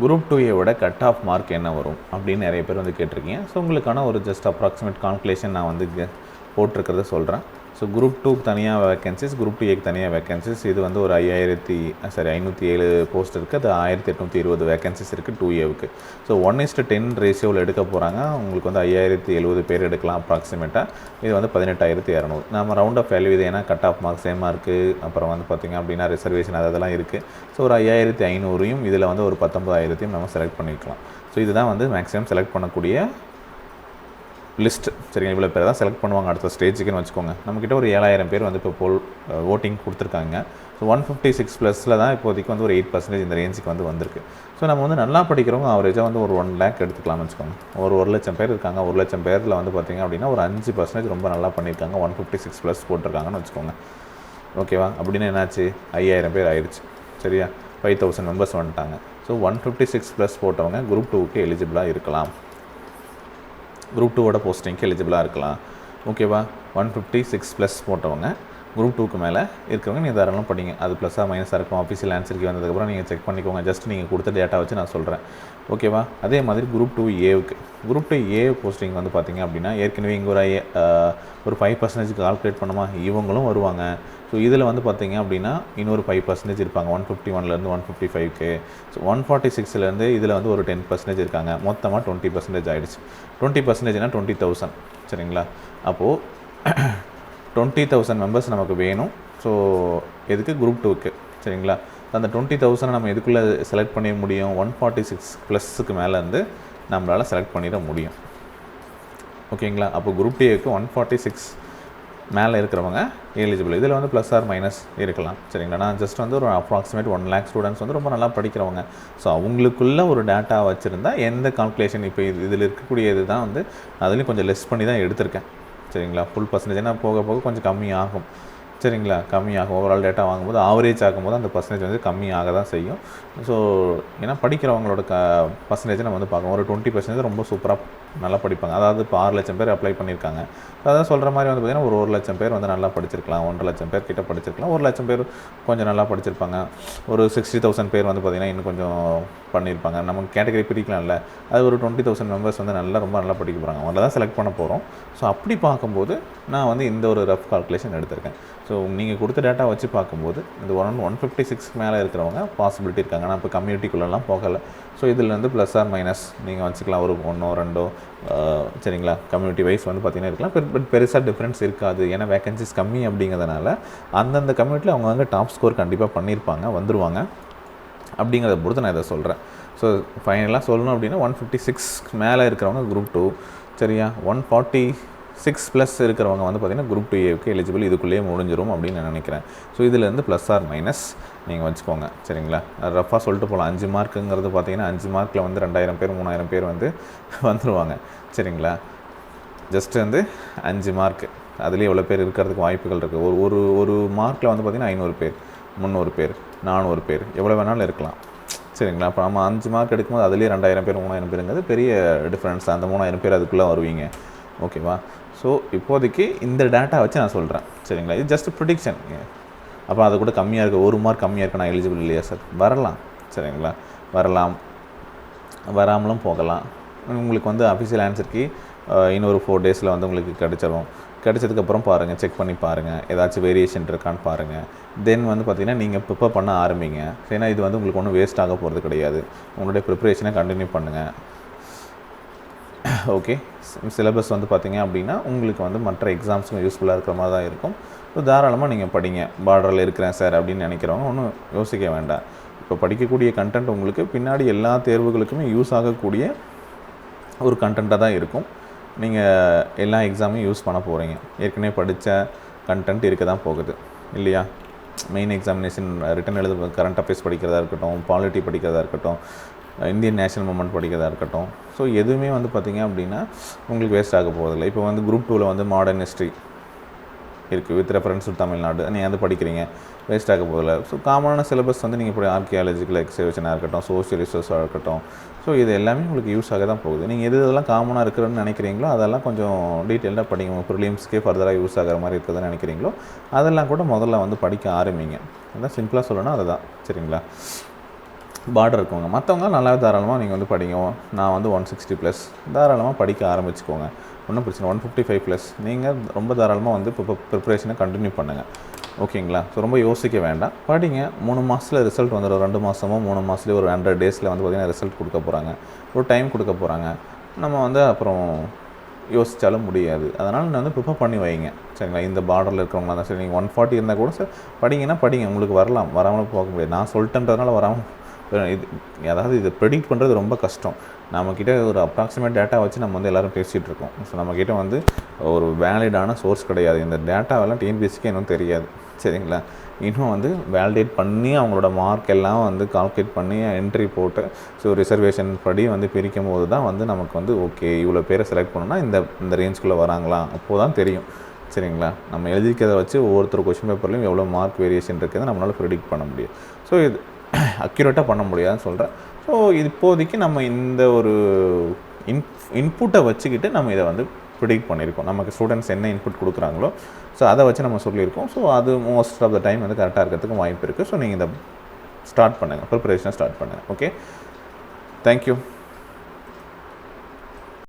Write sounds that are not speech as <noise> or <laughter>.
Group two விட cut off mark என்ன வரும் அப்படின்னு நிறைய பேர் வந்து கேட்டிருக்கீங்க. ஸோ உங்களுக்கான ஒரு ஜஸ்ட் அப்ராக்சிமேட் கால்குலேஷன் நான் வந்து போட்டிருக்கிறத சொல்கிறேன் ஸோ குரூப் டூக்கு தனியாக வேக்கன்சிஸ் குரூப் டூ ஏக்கு தனியாக வேகன்சிஸ் இது வந்து ஒரு ஐயாயிரத்தி சாரி ஐநூற்றி ஏழு போஸ்ட் இருக்குது அது ஆயிரத்தி எட்நூற்றி இருபது வேக்கன்சிஸ் இருக்குது two ஏவுக்கு so one is to ten ரேஷியோவில் எடுக்க போகிறாங்க உங்களுக்கு வந்து ஐயாயிரத்தி எழுபது பேர் எடுக்கலாம் அப்ராக்சிமேட்டாக இது வந்து பதினெட்டாயிரத்தி இரநூறு. நம்ம ரவுண்ட் ஆஃப் வேல்யூ இது ஏன்னா கட் ஆஃப் மார்க் சேமாக இருக்குது அப்புறம் வந்து பார்த்திங்க அப்படின்னா ரிசர்வேஷன் அதெல்லாம் இருக்குது ஸோ ஒரு ஐயாயிரத்தி ஐநூறையும் இதில் வந்து ஒரு பத்தொம்பதாயிரத்தையும் நம்ம செலக்ட் பண்ணிக்கலாம். ஸோ இதுதான் வந்து மேக்ஸிமம் செலக்ட் பண்ணக்கூடிய லிஸ்ட் சரிங்க இவ்வளோ பேர் தான் செலக்ட் பண்ணுவாங்க அடுத்த ஸ்டேஜுக்குன்னு வச்சுக்கோங்க. நம்மக்கிட்ட ஒரு ஏழாயிரம் பேர் வந்து இப்போ போல் ஓட்டிங் கொடுத்துருக்காங்க. ஸோ ஒன் ஃபிஃப்டி சிக்ஸ் ப்ளஸில் தான் இப்போதைக்கு வந்து ஒரு எயிட் பர்சன்டேஜ் இந்த ரேஞ்சுக்கு வந்து வந்திருக்கு. ஸோ நம்ம வந்து நல்லா படிக்கிறவங்க அவரேஜாக வந்து ஒரு ஒன் லேக் எடுத்துக்கலாம்னு வச்சுக்கோங்க. ஒரு ஒரு லட்சம் பேர் இருக்காங்க. ஒரு லட்சம் பேரில் வந்து பார்த்திங்க அப்படின்னா ஒரு அஞ்சு பர்சன்டேஜ் ரொம்ப நல்லா பண்ணியிருக்காங்க. ஒன் ஃபிஃப்டி சிக்ஸ் ப்ளஸ் போட்டிருக்காங்கன்னு வச்சுக்கோங்க. ஓகேவா அப்படின்னு என்னாச்சு? ஐயாயிரம் பேர் ஆயிடுச்சு சரியா? ஃபைவ் தௌசண்ட் மெம்பர்ஸ் வந்துட்டாங்க. So one fifty six plus போட்டவங்க குரூப் டூவுக்கு எலிஜிபிளாக இருக்கலாம். குரூப் டூவோட போஸ்டிங்க்கு எலிஜிபிளாக இருக்கலாம். ஓகேவா ஒன் ஃபிஃப்டி சிக்ஸ் ப்ளஸ் போட்டவங்க. குரூப் டூக்கு மேலே இருக்கிறவங்க நீங்கள் தாராளம் படிங்க. அது ப்ளஸ்ஸாக மைனஸாக இருக்கும். ஆஃபீஸியல் ஆன்சருக்கு வந்ததுக்கப்புறம் நீங்கள் செக் பண்ணிக்கோங்க. ஜஸ்ட் நீங்கள் கொடுத்த டேட்டா வச்சு நான் சொல்கிறேன் ஓகேவா அதே மாதிரி குரூப் டூ ஏவுக்கு குரூப் டூ ஏ போஸ்டிங் வந்து பார்த்தீங்க அப்படின்னா ஏற்கனவே இங்கே ஒரு ஐ- ஒரு ஃபைவ் பர்சன்டேஜ் கால்குலேட் பண்ணுமா இவங்களும் வருவாங்க. ஸோ இதில் வந்து பார்த்தீங்க அப்படின்னா இன்னொரு ஃபைவ் பர்சன்டேஜ் இருப்பாங்க. ஒன் ஃபிஃப்டி ஒன்லேருந்து ஒன் ஃபிஃப்டி ஃபைவ்க்கு ஸோ ஒன் ஃபார்ட்டி சிக்ஸ்லேருந்து இதில் வந்து ஒரு டென் பர்சன்டேஜ் இருக்காங்க. மொத்தமாக டுவெண்ட்டி பர்சன்டேஜ் ஆகிடுச்சு டுவெண்ட்டி பர்சன்டேஜ்னால் டுவெண்ட்டி தௌசண்ட் சரிங்களா? அப்போது டுவெண்ட்டி தௌசண்ட் மெம்பர்ஸ் நமக்கு வேணும். ஸோ எதுக்கு? குரூப் டூக்கு சரிங்களா? அந்த டுவெண்ட்டி தௌசண்ட் நம்ம எதுக்குள்ளே செலக்ட் பண்ணிட முடியும்? ஒன் ஃபார்ட்டி சிக்ஸ் ப்ளஸ்ஸுக்கு மேலேருந்து நம்மளால் செலக்ட் பண்ணிட முடியும். ஓகேங்களா? அப்போ குரூப் டேக்கு ஒன் ஃபார்ட்டி சிக்ஸ் மேலே இருக்கிறவங்க எலிஜிபிள் இதில் வந்து ப்ளஸ் ஆர் மைனஸ் இருக்கலாம். சரிங்களா? நான் ஜஸ்ட் வந்து ஒரு அப்ராக்சிமேட் ஒன் லேக் ஸ்டூடெண்ட்ஸ் வந்து ரொம்ப நல்லா படிக்கிறவங்க. ஸோ அவங்களுக்குள்ள ஒரு டேட்டா வச்சுருந்தா எந்த கால்குலேஷன் இப்போ இது இதில் இருக்கக்கூடிய இது தான் வந்து அதுலேயும் கொஞ்சம் லெஸ் பண்ணி தான் எடுத்திருக்கேன். சரிங்களா? ஃபுல் பர்சன்டேஜ் ஏன்னா போக போக கொஞ்சம் கம்மி ஆகும் சரிங்களா? கம்மியாகும். ஓவரால் டேட்டா வாங்கும்போது ஆவரேஜ் ஆகும்போது அந்த பர்சன்டேஜ் வந்து கம்மியாக தான் செய்யும். ஸோ ஏன்னா படிக்கிறவங்களோட க பர்சன்டேஜ் நம்ம வந்து பார்க்கணும். ஒரு டுவெண்ட்டி பர்சன்டேஜ் ரொம்ப சூப்பராக நல்லா படிப்பாங்க. அதாவது இப்போ ஆறு லட்சம் பேர் அப்ளை பண்ணியிருக்காங்க. அதான் சொல்கிற மாதிரி வந்து பார்த்திங்கன்னா ஒரு ஒரு லட்சம் பேர் வந்து நல்லா படிச்சிருக்கலாம். ஒன்றரை லட்சம் பேர் கிட்ட படிச்சிருக்கலாம். ஒரு லட்சம் பேர் கொஞ்சம் நல்லா படிச்சிருப்பாங்க. ஒரு சிக்ஸ்டி தௌசண்ட் பேர் வந்து பார்த்திங்கன்னா இன்னும் கொஞ்சம் பண்ணியிருப்பாங்க. நமக்கு கேட்டகரி பிரிக்கலாம்ல. அது ஒரு டுவெண்ட்டி தௌசண்ட் மெம்பர்ஸ் வந்து நல்லா ரொம்ப நல்லா படிக்க போகிறாங்க அவங்கள தான் செலக்ட் பண்ண போகிறோம் ஸோ அப்படி பார்க்கும்போது நான் வந்து இந்த ஒரு ரஃப் கால்குலேஷன் எடுத்திருக்கேன். ஸோ நீங்கள் கொடுத்த டேட்டா வச்சு பார்க்கும்போது இந்த ஒன் ஒன் ஃபிஃப்டி சிக்ஸ் மேலே இருக்கிறவங்க பாசிபிலிட்டி இருக்காங்க. நான் இப்போ கம்யூனிட்டிக்குள்ளெல்லாம் போகலை. ஸோ இதில் வந்து ப்ளஸ் ஆர் மைனஸ் நீங்கள் வச்சுக்கலாம். ஒரு ஒன்றோ ரெண்டோ சரிங்களா? கம்யூனிட்டி வைஸ் வந்து பார்த்திங்கன்னா இருக்கலாம். பட் பட் பெருசாக டிஃப்ரென்ஸ் இருக்காது. ஏன்னா வேகன்சிஸ் கம்மி அப்படிங்கிறதுனால அந்தந்த கம்யூனிட்டியில் அவங்கவுங்க டாப் ஸ்கோர் கண்டிப்பாக பண்ணியிருப்பாங்க வந்துருவாங்க. அப்படிங்கிறத பொறுத்து நான் இதை சொல்கிறேன் ஸோ ஃபைனலாக சொல்லணும் அப்படின்னா ஒன் ஃபிஃப்டி சிக்ஸ் மேலே இருக்கிறவங்க குரூப் டூ சரியா? ஒன் ஃபார்ட்டி சிக்ஸ் ப்ளஸ் இருக்கிறவங்க வந்து பார்த்திங்கன்னா குரூப் டூ ஏவுக்கு எலிஜிபிள் இதுக்குள்ளேயே முடிஞ்சிரும் அப்படின்னு நான் நினைக்கிறேன். ஸோ இதுலேருந்து ப்ளஸ் ஆர் மைனஸ் நீங்கள் வச்சுக்கோங்க. சரிங்களா? ரஃபாக சொல்லிட்டு போகலாம் அஞ்சு மார்க்குங்கிறது பார்த்தீங்கன்னா அஞ்சு மார்க்கில் வந்து ரெண்டாயிரம் பேர் மூணாயிரம் பேர் வந்து <laughs> வந்துடுவாங்க சரிங்களா? ஜஸ்ட் வந்து அஞ்சு மார்க் அதுலேயே எவ்வளோ பேர் இருக்கிறதுக்கு வாய்ப்புகள் இருக்குது ஒரு ஒரு ஒரு மார்க்கில் வந்து பார்த்திங்கன்னா ஐநூறு பேர் முந்நூறு பேர் நானூறு பேர். எவ்வளோ வேணாலும் இருக்கலாம் சரிங்களா? அப்போ நம்ம அஞ்சு மார்க் எடுக்கும்போது அதுலேயே ரெண்டாயிரம் பேர் மூணாயிரம் பேருங்கிறது பெரிய டிஃப்ரென்ஸ் அந்த மூணாயிரம் பேர் அதுக்குள்ளே வருவீங்க. ஓகேவா? ஸோ இப்போதைக்கு இந்த டேட்டா வச்சு நான் சொல்கிறேன் சரிங்களா? இது ஜஸ்ட் ப்ரிடிக்ஷன் அப்போ அது கூட கம்மியாக இருக்குது ஒரு மார்க் கம்மியாக இருக்கு. நான் எலிஜிபிள் இல்லையா சார் வரலாம். சரிங்களா? வரலாம். வராமலும் போகலாம். உங்களுக்கு வந்து அஃபிஷியல் ஆன்சருக்கு இன்னொரு ஃபோர் டேஸில் வந்து உங்களுக்கு கிடைச்சிரும். கிடைச்சதுக்கப்புறம் பாருங்கள் செக் பண்ணி பாருங்கள் ஏதாச்சும் வேரியேஷன் இருக்கான்னு பாருங்கள் தென் வந்து பார்த்திங்கன்னா நீங்கள் ப்ரிப்பேர் பண்ண ஆரம்பிங்க. ஏன்னா இது வந்து உங்களுக்கு ஒன்றும் வேஸ்ட் ஆக போகிறது கிடையாது. உங்களுடைய ப்ரிப்பரேஷனை கண்டினியூ பண்ணுங்கள் ஓகே சிலபஸ் வந்து பார்த்தீங்க அப்படின்னா உங்களுக்கு வந்து மற்ற எக்ஸாம்ஸுக்கும் யூஸ்ஃபுல்லாக இருக்கிற மாதிரி தான் இருக்கும். ஸோ தாராளமாக நீங்கள் படிங்க. பார்டரில் இருக்கிறேன் சார் அப்படின்னு நினைக்கிறவங்க ஒன்றும் யோசிக்க வேண்டாம். இப்போ படிக்கக்கூடிய கண்டென்ட் உங்களுக்கு பின்னாடி எல்லா தேர்வுகளுக்குமே யூஸ் ஆகக்கூடிய ஒரு கண்டென்ட்டாக தான் இருக்கும். நீங்கள் எல்லா எக்ஸாமையும் யூஸ் பண்ண போகிறீங்க ஏற்கனவே படித்த கண்டென்ட் இருக்க தான் போகுது. இல்லையா? மெயின் எக்ஸாமினேஷன் ரிட்டன் எழுத கரண்ட் அஃபேர்ஸ் படிக்கிறதா இருக்கட்டும் பாலிட்டி படிக்கிறதா இருக்கட்டும் இந்தியன் நேஷனல் மூமெண்ட் படிக்கிறதா இருக்கட்டும். ஸோ எதுவுமே வந்து பார்த்திங்க அப்படின்னா உங்களுக்கு வேஸ்ட் ஆக போகிறதில்ல இப்போ வந்து குரூப் டூவில் வந்து மாடர்ன் ஹிஸ்ட்ரி இருக்குது வித் ரெஃபரன்ஸ் டு தமிழ்நாடு. நீங்கள் வந்து படிக்கிறீங்க? வேஸ்ட் ஆக போதில்ல ஸோ காமனான சிலபஸ் வந்து நீங்கள் இப்படி ஆர்கியாலஜிக்கல் எக்ஸிபிஷனாக இருக்கட்டும் சோஷியல் ரிசோர்ஸாக இருக்கட்டும். ஸோ இது எல்லாமே உங்களுக்கு யூஸ் ஆக தான் போகுது. நீங்கள் எது இதெல்லாம் காமனாக இருக்கிறன்னு நினைக்கிறீங்களோ அதெல்லாம் கொஞ்சம் டீட்டெயிலாக படிங்க. ப்ரிலியம்ஸ்க்கே ஃபர்தராக யூஸ் ஆகிற மாதிரி இருக்குதுன்னு நினைக்கிறீங்களோ அதெல்லாம் கூட முதல்ல வந்து படிக்க ஆரம்பிங்க. அதான் சிம்பிளாக சொல்லணும் அதுதான். சரிங்களா? பார்டர் இருக்கவங்க. மற்றவங்க நல்லா தாராளமாக நீங்கள் வந்து படிங்க. நான் வந்து ஒன் சிக்ஸ்டி ப்ளஸ் தாராளமாக படிக்க ஆரம்பிச்சுக்கோங்க. ஒன்றும் பிரச்சனை ஒன் ஃபிஃப்டி ஃபைவ் ப்ளஸ் நீங்கள் ரொம்ப தாராளமாக வந்து இப்போ ப்ரிப்பரேஷனை கண்டினியூ பண்ணுங்கள் ஓகேங்களா? ஸோ ரொம்ப யோசிக்க வேண்டாம். படிங்க. மூணு மாதத்தில் ரிசல்ட் வந்துடும் ரெண்டு மாதமோ மூணு மாதத்துலேயே ஒரு ஹண்ட்ரட் டேஸில் வந்து பார்த்திங்கன்னா ரிசல்ட் கொடுக்க போகிறாங்க ஒரு டைம் கொடுக்க போகிறாங்க நம்ம வந்து அப்புறம் யோசித்தாலும் முடியாது. அதனால் நான் வந்து ப்ரிப்பேர் பண்ணி வைங்க. சரிங்களா? இந்த பார்டரில் இருக்கிறவங்களா தான் சரி. நீங்கள் ஒன் ஃபார்ட்டி இருந்தால் கூட சார் படிங்கன்னா படிங்க. உங்களுக்கு வரலாம். வராமல் போக முடியாது. நான் சொல்லிட்டேன்றதுனால வராமல் இது அதாவது இது ப்ரெடிக்ட் பண்ணுறது ரொம்ப கஷ்டம். நம்மக்கிட்ட ஒரு அப்ராக்சிமேட் டேட்டா வச்சு நம்ம வந்து எல்லோரும் பேசிகிட்டு இருக்கோம். ஸோ நம்மக்கிட்ட வந்து ஒரு வேலிடான சோர்ஸ் கிடையாது. இந்த டேட்டாவெல்லாம் டிஎன்பிஎஸ்சிக்கு இன்னும் தெரியாது. சரிங்களா? இன்னும் வந்து வேலிடேட் பண்ணி அவங்களோட மார்க் எல்லாம் வந்து கால்குலேட் பண்ணி என்ட்ரி போட்டு ஸோ ரிசர்வேஷன் படி வந்து பிரிக்கும் போது தான் வந்து நமக்கு வந்து ஓகே இவ்வளோ பேரை செலக்ட் பண்ணோன்னா இந்த இந்த ரேஞ்சுக்குள்ளே வராங்களா? அப்போது தான் தெரியும். சரிங்களா? நம்ம எழுதிக்கிறத வச்சு ஒவ்வொருத்தர் கொஷின் பேப்பர்லையும் எவ்வளோ மார்க் வேரியேஷன் இருக்குது நம்மளால் ப்ரிடிக்ட் பண்ண முடியும். ஸோ இது அக்யூரேட்டாக பண்ண முடியாதுன்னு சொல்கிறேன் ஸோ இப்போதைக்கு நம்ம இந்த ஒரு இன் இன்புட்டை வச்சுக்கிட்டு நம்ம இதை வந்து ப்ரிடிக்ட் பண்ணியிருக்கோம். நமக்கு ஸ்டூடெண்ட்ஸ் என்ன இன்புட் கொடுக்குறாங்களோ ஸோ அதை வச்சு நம்ம சொல்லியிருக்கோம். ஸோ அது மோஸ்ட் ஆஃப் த டைம் வந்து கரெக்டாக இருக்கிறதுக்கு வாய்ப்பு இருக்குது ஸோ நீங்கள் இதை ஸ்டார்ட் பண்ணுங்கள் ப்ரிப்பரேஷனை ஸ்டார்ட் பண்ணுங்கள் ஓகே தேங்க்யூ